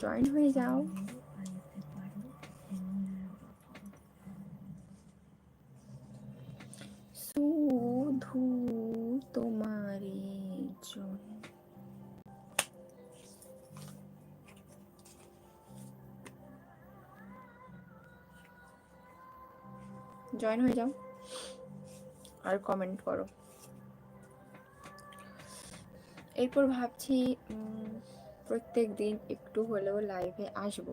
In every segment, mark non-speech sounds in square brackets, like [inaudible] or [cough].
Join হয়ে যাও শুধু তোমারই জন্য জয়েন হয়ে যাও। আর কমেন্ট করো। এরপর ভাবছি প্রত্যেক দিন একটু হলেও লাইভে আসব।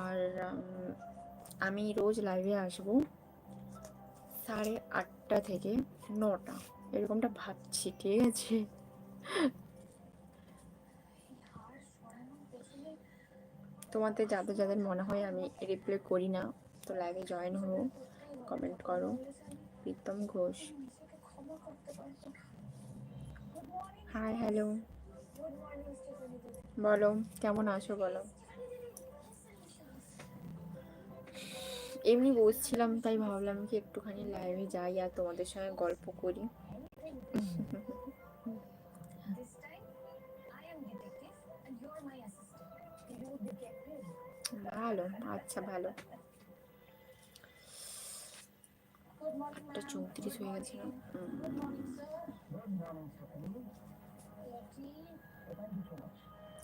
আর আমি রোজ লাইভে আসব সাড়ে আটটা থেকে নটা। এরকমটা ভাবছি, ঠিক আছে? তোমাদের যাদের যাদের মনে হয় আমি রিপ্লাই করি না, তো লাইভে জয়েন হো কমেন্ট করো। প্রীতম ঘোষ। হাই হ্যালো বলো, কেমন আছো বলো? এমনি বসছিলাম, তাই ভাবলাম কি একটুখানি লাইভে যাই আর তোমাদের সঙ্গে গল্প করি। ভালো আচ্ছা ভালো। চৌত্রিশ হয়ে গেছে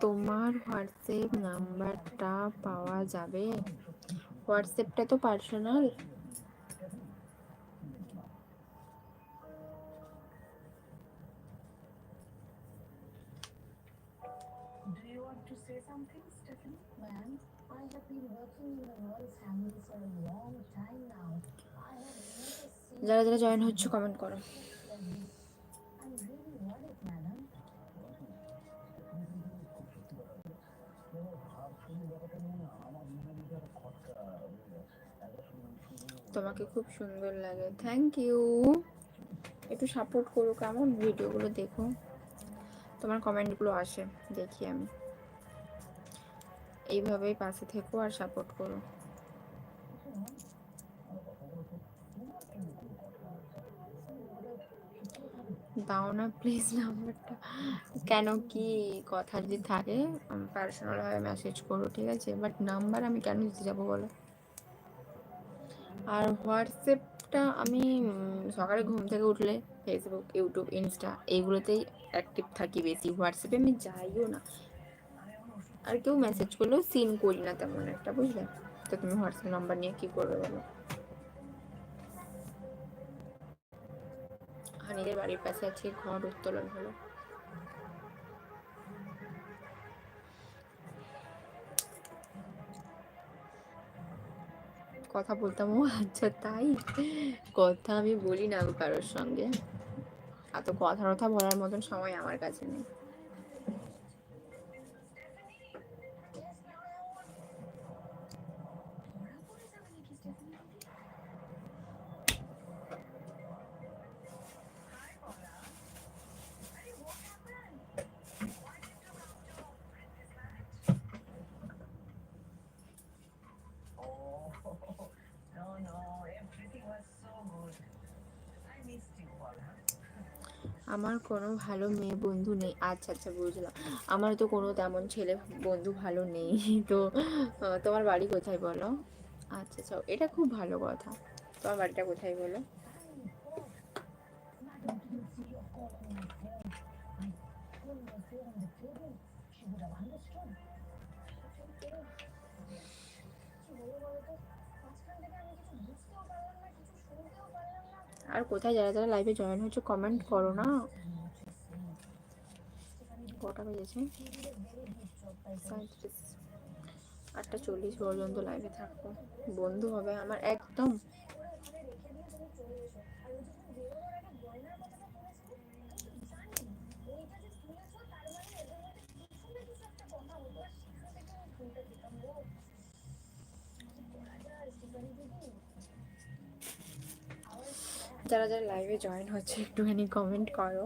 তোমার হোয়াটসঅ্যাপ নাম্বারটা পাওয়া যাবে? হোয়াটসঅ্যাপটা তো পার্সোনাল। যারা যারা জয়েন হচ্ছে কমেন্ট করো। তোমাকে খুব সুন্দর লাগে। থ্যাংক ইউ একটু সাপোর্ট করো কেমন? ভিডিওগুলো দেখো। তোমার কমেন্টগুলো আসে, দেখি আমি। এইভাবেই পাশে থেকো আর সাপোর্ট করো। দাও না প্লিজ নাম্বারটা কেন কি কথা যদি থাকে, আমি পার্সোনালভাবে মেসেজ করো ঠিক আছে? বাট নাম্বার আমি কেন দিতে যাব বলো? আর হোয়াটসঅ্যাপটা আমি সকালে ঘুম থেকে উঠলে ফেসবুক ইউটিউব ইনস্টা এইগুলোতেই অ্যাক্টিভ থাকি বেশি। হোয়াটসঅ্যাপে আমি যাইও না। আর কেউ মেসেজ করলেও সিন করি না তেমন একটা, বুঝলে? তো তুমি হোয়াটসঅ্যাপ নাম্বার নিয়ে কি করবে বলো? হানিদের বাড়ির পাশে আছে ঘর উত্তোলন হলো। কথা বলতাম, ও আচ্ছা তাই? কথা আমি বলি না কারোর সঙ্গে। এত কথা কথা বলার মতন সময় আমার কাছে নেই। আমার কোনো ভালো মেয়ে বন্ধু নেই। আচ্ছা আচ্ছা বুঝলাম। আমার তো কোনো তেমন ছেলে বন্ধু ভালো নেই। [laughs] তো তোমার বাড়ি কোথায় বলো? আচ্ছা আচ্ছা এটা খুব ভালো কথা। তোমার বাড়িটা কোথায় বলো? আর কোথায় যারা যারা লাইভে জয়েন হচ্ছে কমেন্ট করো না। কটা বেজেছে? আটটা চল্লিশ পর্যন্ত লাইভে থাকব বন্ধু হবে আমার একদম। যারা যারা লাইভে জয়েন হচ্ছে একটুখানি কমেন্ট করো।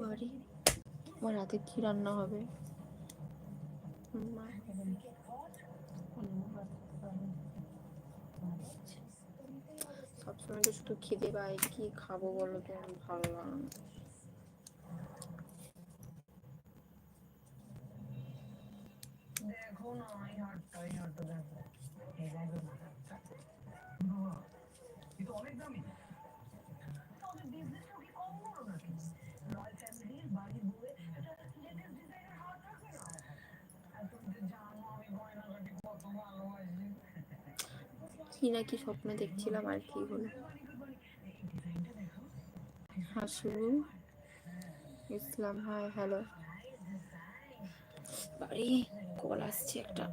বাড়ি? আমার রাতে কি রান্না হবে? সবসময় তো শুধু খিদে পাই কি খাব বলো তো? ভালো লাগে কি না কি স্বপ্ন দেখছিলাম আর কি হলো। হাসিবু ইসলাম হাই হ্যালো বাড়ি কল আসছে একটা।